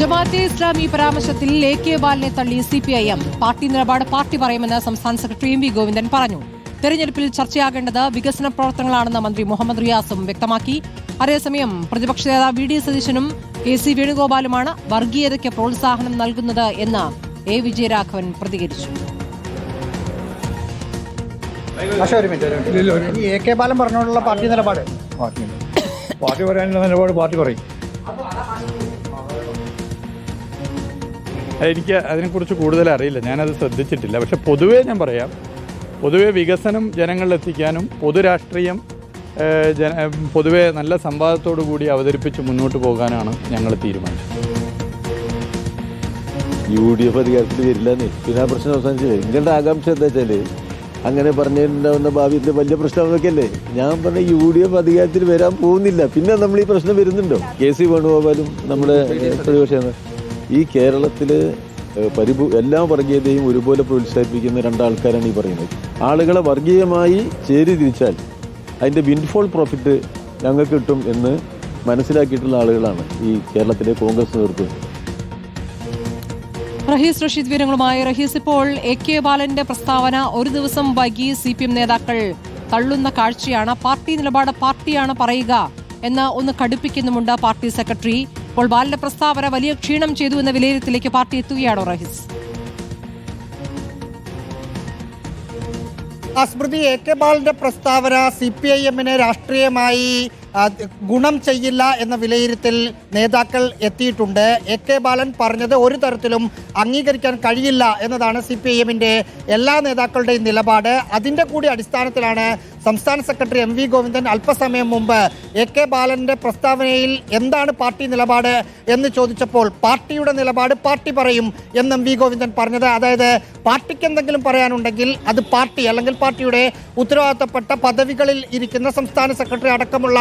ജമാഅത്തെ ഇസ്ലാമി പരാമർശത്തിൽ A K ബാലിനെ തള്ളി C P I M. Party നിലപാട് പാർട്ടി പറയുമെന്ന് സംസ്ഥാന സെക്രട്ടറി എം വി ഗോവിന്ദൻ പറഞ്ഞു. തെരഞ്ഞെടുപ്പിൽ ചർച്ചയാകേണ്ടത് വികസന പ്രവർത്തനങ്ങളാണെന്ന് മന്ത്രി മുഹമ്മദ് റിയാസും വ്യക്തമാക്കി. അതേസമയം പ്രതിപക്ഷ നേതാവ് വി ഡി സതീശനും കെ സി വേണുഗോപാലുമാണ് വർഗീയതയ്ക്ക് പ്രോത്സാഹനം നൽകുന്നത് എന്ന് എ വിജയരാഘവൻ പ്രതികരിച്ചു. എ കെ ബാലൻ പറഞ്ഞോണ്ടുള്ള പാർട്ടി നിലപാട്? പാർട്ടി പാർട്ടി പറയാനുള്ള നിലപാട് പാർട്ടി പറയും. എനിക്ക് അതിനെക്കുറിച്ച് കൂടുതൽ അറിയില്ല. ഞാനത് ശ്രദ്ധിച്ചിട്ടില്ല. പക്ഷെ പൊതുവേ ഞാൻ പറയാം. പൊതുവെ വികസനം ജനങ്ങളിലെത്തിക്കാനും പൊതുരാഷ്ട്രീയം ജന പൊതുവെ നല്ല സംവാദത്തോടു കൂടി അവതരിപ്പിച്ച് മുന്നോട്ട് പോകാനാണ് ഞങ്ങൾ തീരുമാനിച്ചത്. യു ഡി എഫ് അധികാരത്തിൽ വരില്ലെന്നേ. പിന്നെ ആ പ്രശ്നം അവസാനിച്ചു നിങ്ങളുടെ ആകാംക്ഷ എന്താ വെച്ചാൽ അങ്ങനെ പറഞ്ഞിട്ടുണ്ടാവുന്ന ഭാവിയിൽ വലിയ പ്രശ്നം എന്നൊക്കെയല്ലേ ഞാൻ പറഞ്ഞ യു ഡി എഫ് അധികാരത്തിൽ വരാൻ പോകുന്നില്ല. പിന്നെ നമ്മൾ ഈ പ്രശ്നം വരുന്നുണ്ടോ? കെ സി വേണുഗോപാലും നമ്മുടെ പ്രതിപക്ഷ. ഈ കേരളത്തിൽ പരിപൂ എല്ലാ വർഗീയതയും ഒരുപോലെ പ്രോത്സാഹിപ്പിക്കുന്ന രണ്ടാൾക്കാരാണ് ഈ പറയുന്നത്. ആളുകളെ വർഗീയമായി ചേരി തിരിച്ചാൽ അതിന്റെ വിൻഫോൾ പ്രോഫിറ്റ് ഞങ്ങൾക്ക് കിട്ടും എന്ന് മനസ്സിലാക്കിയിട്ടുള്ള ആളുകളാണ് ഈ കേരളത്തിലെ കോൺഗ്രസ് നേതൃത്വം. റഹീസ് റഷീദ് വിവരങ്ങളുമായി. റഹീസ് ഇപ്പോൾ എ കെ ബാലന്റെ പ്രസ്താവന ഒരു ദിവസം വൈകി സി പി എം നേതാക്കൾ തള്ളുന്ന കാഴ്ചയാണ്. പാർട്ടി നിലപാട് പാർട്ടിയാണ് പറയുക എന്ന് ഒന്ന് കടുപ്പിക്കുന്നുമുണ്ട് പാർട്ടി സെക്രട്ടറി. ഇപ്പോൾ ബാലന്റെ പ്രസ്താവന വലിയ ക്ഷീണം ചെയ്തു എന്ന വിലയിരുത്തലേക്ക് പാർട്ടി എത്തുകയാണോ റഹീസ്? സ്മൃതി എ കെ ബാലന്റെ പ്രസ്താവന സി പി ഐ എമ്മിനെ രാഷ്ട്രീയമായി ഗുണം ചെയ്യില്ല എന്ന വിലയിരുത്തൽ നേതാക്കൾ എത്തിയിട്ടുണ്ട്. എ കെ ബാലൻ പറഞ്ഞത് ഒരു തരത്തിലും അംഗീകരിക്കാൻ കഴിയില്ല എന്നതാണ് സി പി ഐ എമ്മിന്റെ എല്ലാ നേതാക്കളുടെയും നിലപാട്. അതിന്റെ കൂടി അടിസ്ഥാനത്തിലാണ് സംസ്ഥാന സെക്രട്ടറി എം വി ഗോവിന്ദൻ അല്പസമയം മുമ്പ് എ കെ ബാലന്റെ പ്രസ്താവനയിൽ എന്താണ് പാർട്ടി നിലപാട് എന്ന് ചോദിച്ചപ്പോൾ പാർട്ടിയുടെ നിലപാട് പാർട്ടി പറയും എന്ന് എം വി ഗോവിന്ദൻ പറഞ്ഞത്. അതായത് പാർട്ടിക്ക് എന്തെങ്കിലും പറയാനുണ്ടെങ്കിൽ അത് പാർട്ടി അല്ലെങ്കിൽ പാർട്ടിയുടെ ഉത്തരവാദിത്തപ്പെട്ട പദവികളിൽ ഇരിക്കുന്ന സംസ്ഥാന സെക്രട്ടറി അടക്കമുള്ള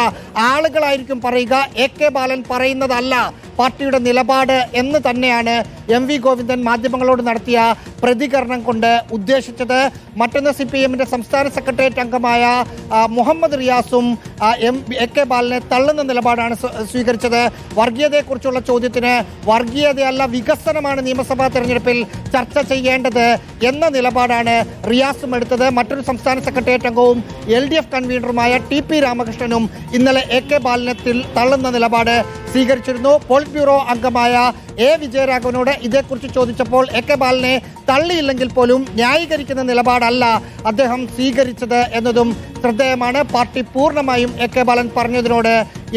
ആളുകളായിരിക്കും പറയുക. എ കെ ബാലൻ പറയുന്നതല്ല. പാർട്ടിയുടെ നിലപാട് എന്ന് തന്നെയാണ് എം വി ഗോവിന്ദൻ മാധ്യമങ്ങളോട് നടത്തിയ പ്രതികരണം കൊണ്ട് ഉദ്ദേശിച്ചത്. മറ്റൊന്ന് സി പി എമ്മിന്റെ സംസ്ഥാന സെക്രട്ടേറിയറ്റ് അംഗമായ മുഹമ്മദ് റിയാസും എം എ കെ ബാലനെ തള്ളുന്ന നിലപാടാണ് സ്വീകരിച്ചത്. വർഗീയതയെക്കുറിച്ചുള്ള ചോദ്യത്തിന് വർഗീയതയല്ല വികസനമാണ് നിയമസഭാ തെരഞ്ഞെടുപ്പിൽ ചർച്ച ചെയ്യേണ്ടത് എന്ന നിലപാടാണ് റിയാസും എടുത്തത്. മറ്റൊരു സംസ്ഥാന സെക്രട്ടേറിയറ്റ് അംഗവും എൽ ഡി എഫ് കൺവീനറുമായ ടി പി രാമകൃഷ്ണനും ഇന്നലെ എ കെ ബാലനെ തള്ളുന്ന നിലപാട് സ്വീകരിച്ചിരുന്നു. പോളിറ്റ് ബ്യൂറോ അംഗമായ എ വിജയരാഘവനോട് ഇതേക്കുറിച്ച് ചോദിച്ചപ്പോൾ എ കെ ബാലനെ തള്ളിയില്ലെങ്കിൽ പോലും ന്യായീകരിക്കുന്ന നിലപാടല്ല അദ്ദേഹം സ്വീകരിച്ചത് എന്നതും ശ്രദ്ധേയമാണ്. പാർട്ടി പൂർണമായും എ കെ ബാലൻ പറഞ്ഞതിനോട്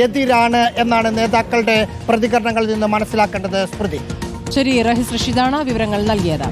എതിരാണ് എന്നാണ് നേതാക്കളുടെ പ്രതികരണങ്ങളിൽ നിന്ന് മനസ്സിലാക്കേണ്ടത്. സ്മൃതി. ശരി റഹിസ് റഷീദാണ് വിവരങ്ങൾ നൽകിയത്.